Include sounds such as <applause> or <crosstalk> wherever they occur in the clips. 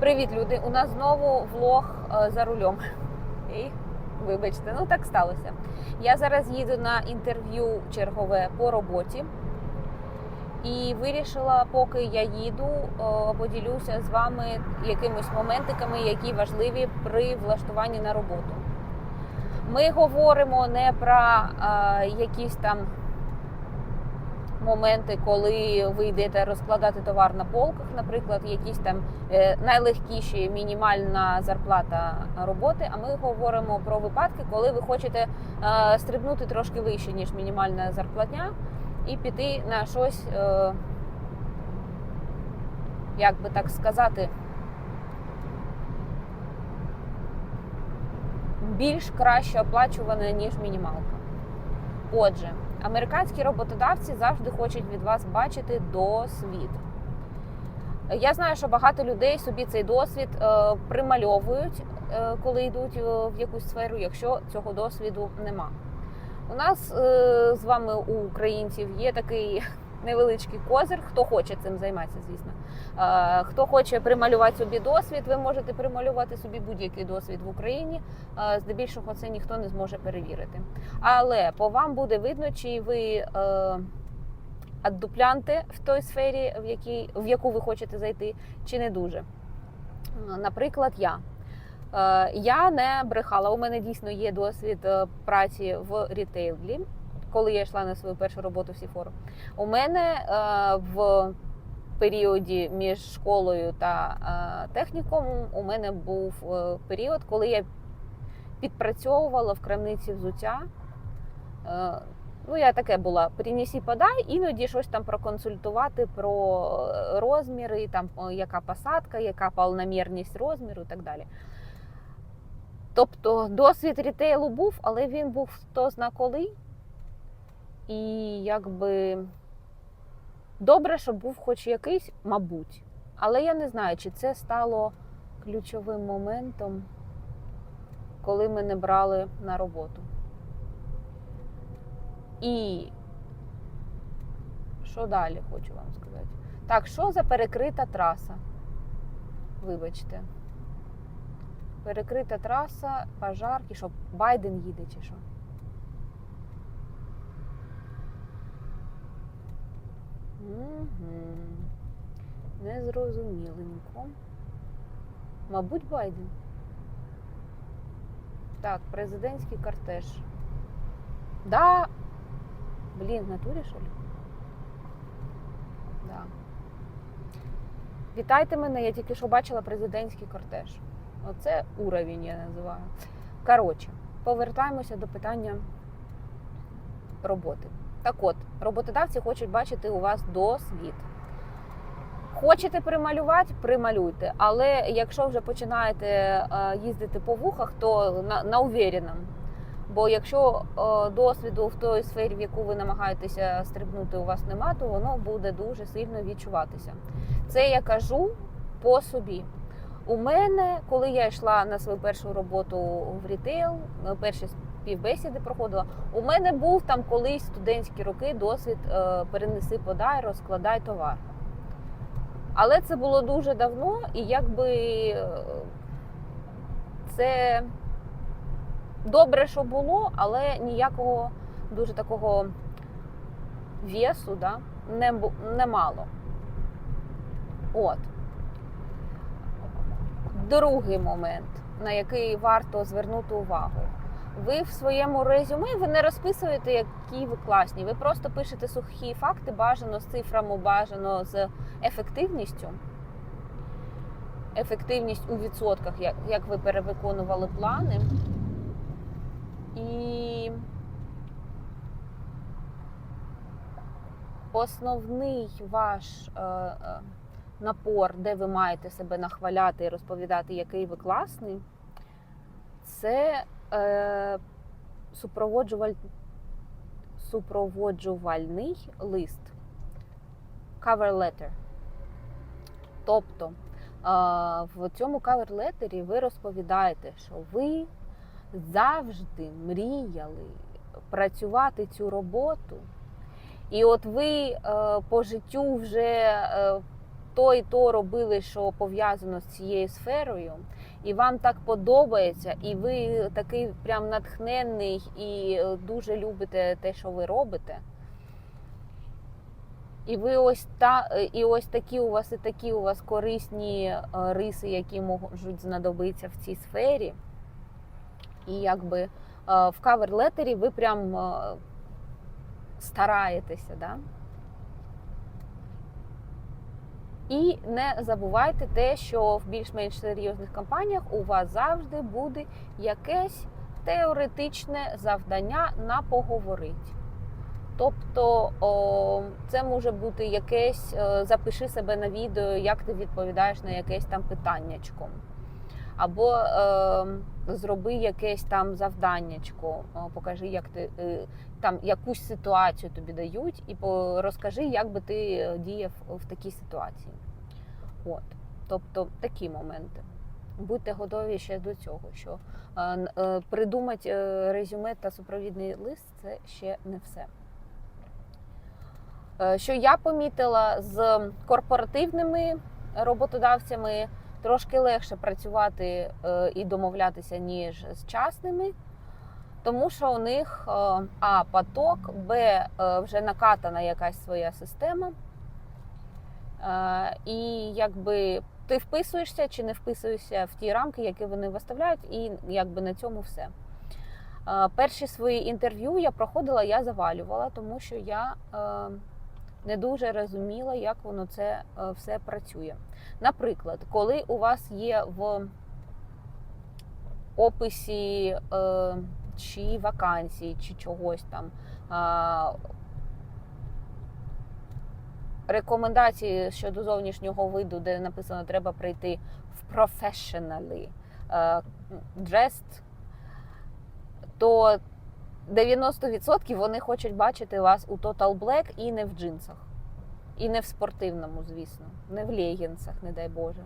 Привіт, люди! У нас знову влог е, за рулем. І, вибачте, ну так сталося. Я зараз їду на інтерв'ю чергове по роботі. І вирішила, поки я їду, е, поділюся з вами якимись моментиками, які важливі при влаштуванні на роботу. Ми говоримо не про е, якісь там моменти, коли ви йдете розкладати товар на полках, наприклад, якісь там е, найлегкіші мінімальна зарплата роботи. А ми говоримо про випадки, коли ви хочете е, стрибнути трошки вище, ніж мінімальна зарплатня, і піти на щось, е, як би так сказати, більш краще оплачуване, ніж мінімалка. Отже, американські роботодавці завжди хочуть від вас бачити досвід. Я знаю, що багато людей собі цей досвід е, примальовують, е, коли йдуть е, в якусь сферу, якщо цього досвіду нема. У нас з вами, у українців, є такий невеличкий козир, хто хоче цим займатися, звісно. Хто хоче прималювати собі досвід, ви можете прималювати собі будь-який досвід в Україні. Здебільшого це ніхто не зможе перевірити. Але по вам буде видно, чи ви е, аддуплянти в той сфері, в, якій, в яку ви хочете зайти, чи не дуже. Наприклад, я. Е, Я не брехала. У мене дійсно є досвід е, праці в рітейлі, коли я йшла на свою першу роботу в Сіфору. У мене е, в періоді між школою та е, технікумом у мене був е, період, коли я підпрацьовувала в крамниці взуття. Ну, я таке була принесі подай, іноді щось там проконсультувати про розміри, там яка посадка, яка полномірність розміру і так далі. Тобто досвід рітейлу був, але він був хто зна коли. І якби добре, що був хоч якийсь, мабуть. Але я не знаю, чи це стало ключовим моментом, коли мене брали на роботу. І що далі хочу вам сказати? Так, що за перекрита траса? Вибачте. Перекрита траса, пожарки, що Байден їде чи що? Угу. Незрозуміленько. Мабуть, Байден. Так, президентський кортеж. Да. Блін, в натурі, що ли? Да. Вітайте мене, я тільки що бачила президентський кортеж. Оце уровень я називаю. Коротше, повертаємося до питання роботи. Так от, роботодавці хочуть бачити у вас досвід. Хочете прималювати, прималюйте. Але якщо вже починаєте е, їздити по вухах, то на, на увіреному. Бо якщо е, досвіду в той сфері, в яку ви намагаєтеся стрибнути, у вас нема, то воно буде дуже сильно відчуватися. Це я кажу по собі. У мене, коли я йшла на свою першу роботу в рітейл, е, перші співбесіди проходила, у мене був там колись студентські роки досвід е, перенеси, подай, розкладай товар. Але це було дуже давно, і якби е, це добре, що було, але ніякого дуже такого весу да, не, не мало. От. Другий момент, на який варто звернути увагу. Ви в своєму резюме ви не розписуєте, які ви класні. Ви просто пишете сухі факти, бажано з цифрами, бажано з ефективністю. Ефективність у відсотках, як, як ви перевиконували плани. І основний ваш е, е, напор, де ви маєте себе нахваляти і розповідати, який ви класний, це е, супроводжуваль... супроводжувальний лист. Cover letter. Тобто е, в цьому letter ви розповідаєте, що ви завжди мріяли працювати цю роботу. І от ви е, по життю вже е, то і то робили, що пов'язано з цією сферою, і вам так подобається, і ви такий прям натхненний і е, дуже любите те, що ви робите. І ви ось та е, і ось такі у вас і такі у вас корисні е, риси, які можуть знадобитися в цій сфері. І якби в кавер-летері ви прям стараєтеся, да? І не забувайте те, що в більш-менш серйозних компаніях у вас завжди буде якесь теоретичне завдання на поговорити. Тобто це може бути якесь е, запиши себе на відео, як ти відповідаєш на якесь там питаннячко. Або е, зроби якесь там завданнячко, покажи, як ти е, там якусь ситуацію тобі дають, і розкажи, як би ти е, діяв в такій ситуації. От. Тобто такі моменти. Будьте готові ще до цього, що е, е, придумати резюме та супровідний лист це ще не все. Що я помітила з корпоративними роботодавцями трошки легше працювати і домовлятися, ніж з частними, тому що у них е, А поток, Б е, вже накатана якась своя система. Е, І якби ти вписуєшся чи не вписуєшся в ті рамки, які вони виставляють, і якби на цьому все. Перші свої інтерв'ю я проходила, я завалювала, тому що я не дуже розуміла, як воно це все працює. Наприклад, коли у вас є в описі чи вакансії, чи чогось там рекомендації щодо зовнішнього виду, де написано, треба прийти в professionally е, dressed, то 90% вони хочуть бачити вас у Total Black і не в джинсах. І не в спортивному, звісно, не в легінсах, не дай Боже.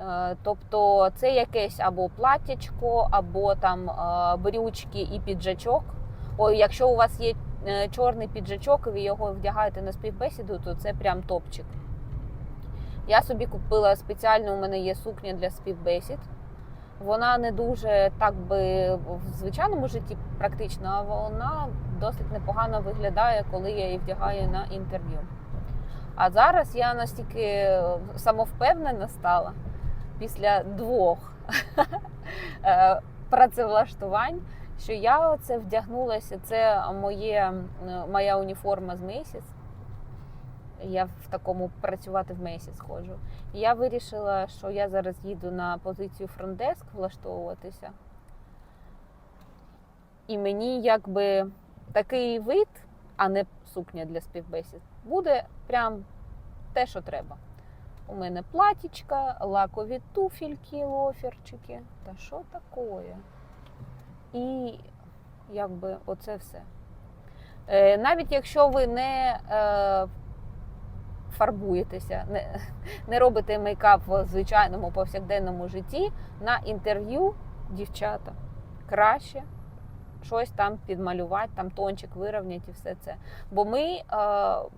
Е, Тобто це якесь або платтячко, або там е, брючки і піджачок. Ой, якщо у вас є е, чорний піджачок, і ви його вдягаєте на співбесіду, то це прям топчик. Я собі купила спеціально, у мене є сукня для співбесід. Вона не дуже так би в звичайному житті практична, а вона досить непогано виглядає, коли я її вдягаю на інтерв'ю. А зараз я настільки самовпевнена стала після двох <laughs> е, працевлаштувань, що я оце вдягнулася. Це моє, е, моя уніформа з місяць. Я в такому працювати в місяць ходжу. Я вирішила, що я зараз їду на позицію фронтдеск влаштовуватися. І мені якби такий вид, а не сукня для співбесід, буде прям те, що треба. У мене платічка, лакові туфельки, лоферчики. Та що таке? І якби оце все. Е, навіть якщо ви не е, фарбуєтеся, не, не робите мейкап в звичайному повсякденному житті, на інтерв'ю дівчата краще щось там підмалювати, там тончик вирівняти і все це. Бо ми, е,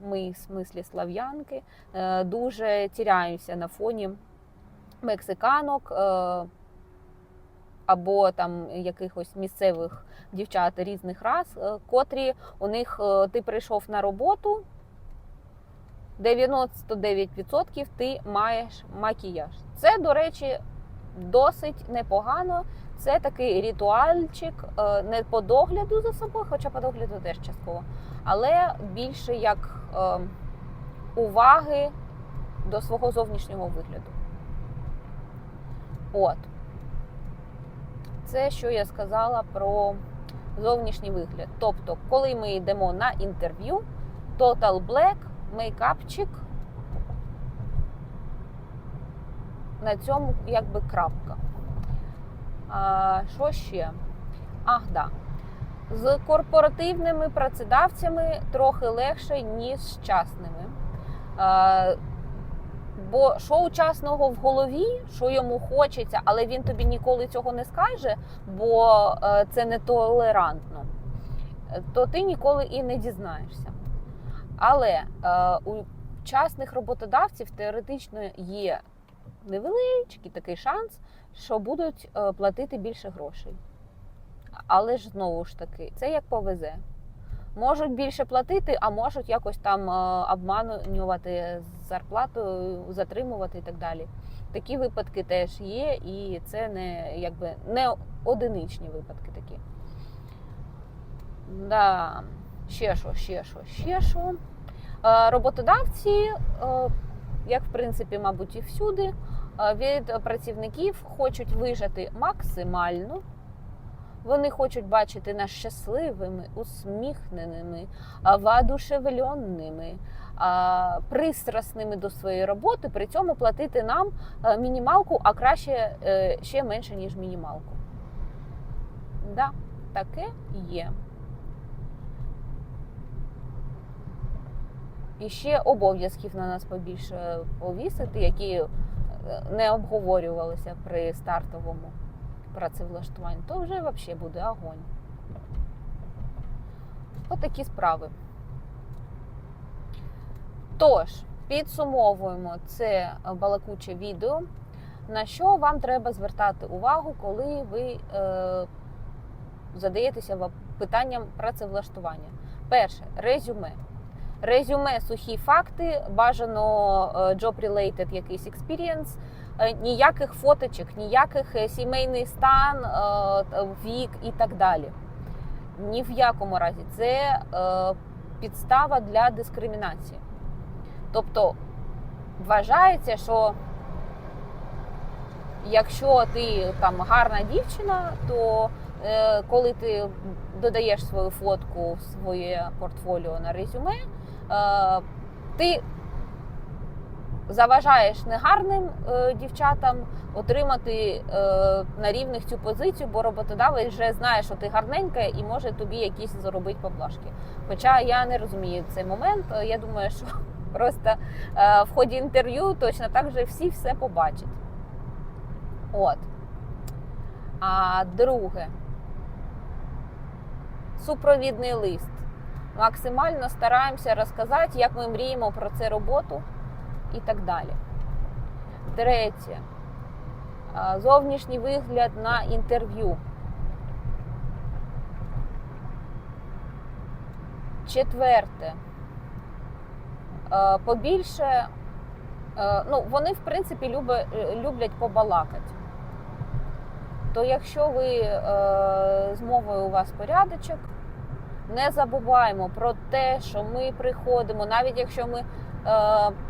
ми в смислі слав'янки, е, дуже тіряємося на фоні мексиканок. е, Або там якихось місцевих дівчат різних рас, котрі у них ти прийшов на роботу, 99% ти маєш макіяж. Це, до речі, досить непогано. Це такий ритуальчик е, не по догляду за собою, хоча по догляду теж частково, але більше як е, уваги до свого зовнішнього вигляду. От. Це що я сказала про зовнішній вигляд. Тобто, коли ми йдемо на інтерв'ю, Total Black, мейкапчик. На цьому якби крапка. А, що ще? Ах, да. З корпоративними працедавцями трохи легше, ніж з частними. А, бо що у частного в голові, що йому хочеться, але він тобі ніколи цього не скаже, бо е, це нетолерантно, то ти ніколи і не дізнаєшся. Але е, у сучасних роботодавців теоретично є невеличкий такий шанс, що будуть е, платити більше грошей. Але ж знову ж таки, це як повезе. Можуть більше платити, а можуть якось там е, обманювати зарплатою, затримувати і так далі. Такі випадки теж є, і це не якби не одиничні випадки такі. Да. Ще що, ще що, ще що. Е, Роботодавці, як в принципі, мабуть, і всюди, від працівників хочуть вижати максимально. Вони хочуть бачити нас щасливими, усміхненими, воодушевленими, пристрасними до своєї роботи, при цьому платити нам е, мінімалку, а краще е, ще менше, ніж мінімалку. Да, таке є. І ще обов'язків на нас побільше повісити, які е, не обговорювалися при стартовому працевлаштуванні, то вже взагалі буде огонь. Отакі справи. Тож, підсумовуємо це балакуче відео. На що вам треба звертати увагу, коли ви е, задаєтеся питанням працевлаштування? Перше резюме. Резюме, сухі факти, бажано е, job-related якийсь experience, е, ніяких фоточок, ніяких е, сімейний стан, вік і так далі. Ні в якому разі. Це підстава для дискримінації. Тобто вважається, що якщо ти там гарна дівчина, то коли ти додаєш свою фотку в своє портфоліо на резюме, ти заважаєш негарним е, дівчатам отримати е, на рівних цю позицію, бо роботодавець вже знає, що ти гарненька і може тобі якісь заробити поблажки. Хоча я не розумію цей момент. Е, Я думаю, що <laughs> просто е, в ході інтерв'ю точно так же всі все побачать. От. А друге, супровідний лист. Максимально стараємося розказати, як ми мріємо про це роботу і так далі. Третє. Зовнішній вигляд на інтерв'ю. Четверте. Побільше, ну, вони, в принципі, е, люблять побалакати. То якщо ви е, з мовою у вас порядочок, не забуваємо про те, що ми приходимо, навіть якщо ми е,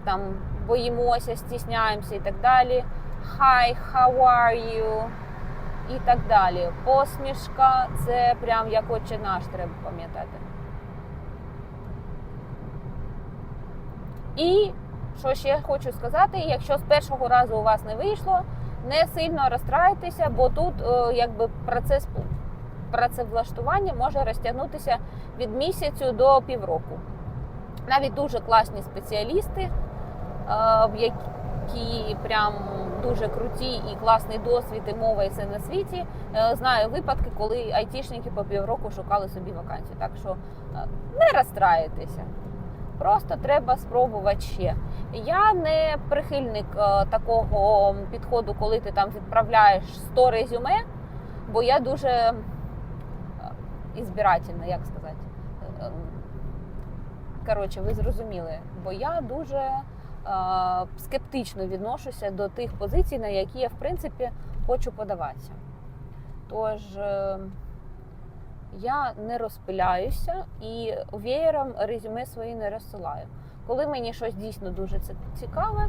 там боїмося, стісняємося і так далі. Hi, how are you? І так далі. Посмішка це прям як отче наш, треба пам'ятати. І що ще хочу сказати, якщо з першого разу у вас не вийшло, не сильно розстраюйтеся, бо тут е, якби процес працевлаштування може розтягнутися від місяцю до півроку. Навіть дуже класні спеціалісти, е, які прям дуже круті і класний досвід, і мова і все на світі. Е, Знаю випадки, коли айтішники по півроку шукали собі вакансію. Так що е, не розстраюйтеся. Просто треба спробувати ще. Я не прихильник такого підходу, коли ти там відправляєш 100 резюме, бо я дуже ізбирательна, як сказати. Коротше, ви зрозуміли, бо я дуже е, скептично відношуся до тих позицій, на які я в принципі хочу подаватися. Тож е, я не розпиляюся і веєром резюме свої не розсилаю. Коли мені щось дійсно дуже цікаве,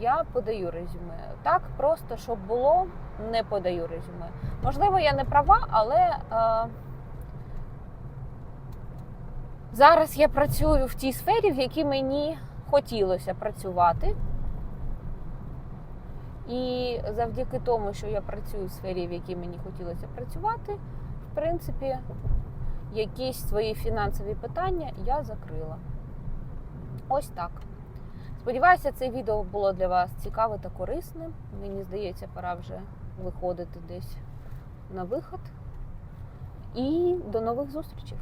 я подаю резюме. Так просто, щоб було, не подаю резюме. Можливо, я не права, але е, зараз я працюю в тій сфері, в якій мені хотілося працювати. І завдяки тому, що я працюю в сфері, в якій мені хотілося працювати, в принципі, якісь свої фінансові питання я закрила. Ось так. Сподіваюся, це відео було для вас цікаве та корисним. Мені здається, пора вже виходити десь на виход. І до нових зустрічей!